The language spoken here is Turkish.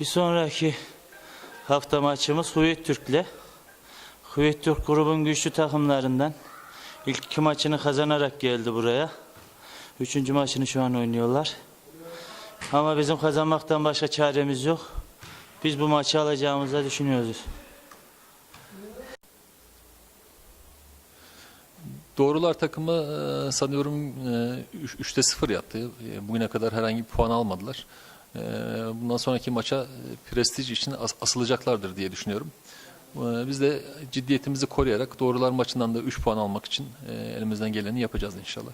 Bir sonraki hafta maçımız Hüviyet Türk'le. Hüviyet Türk grubun güçlü takımlarından. İlk iki maçını kazanarak geldi buraya. Üçüncü maçını şu an oynuyorlar. Ama bizim kazanmaktan başka çaremiz yok. Biz bu maçı alacağımızı düşünüyoruz. Doğrular takımı e, sanıyorum e, 3'te 0 yaptı. E, Bugüne kadar herhangi bir puan almadılar. E, Bundan sonraki maça e, prestij için as- asılacaklardır diye düşünüyorum. E, Biz de ciddiyetimizi koruyarak Doğrular maçından da 3 puan almak için e, elimizden geleni yapacağız inşallah.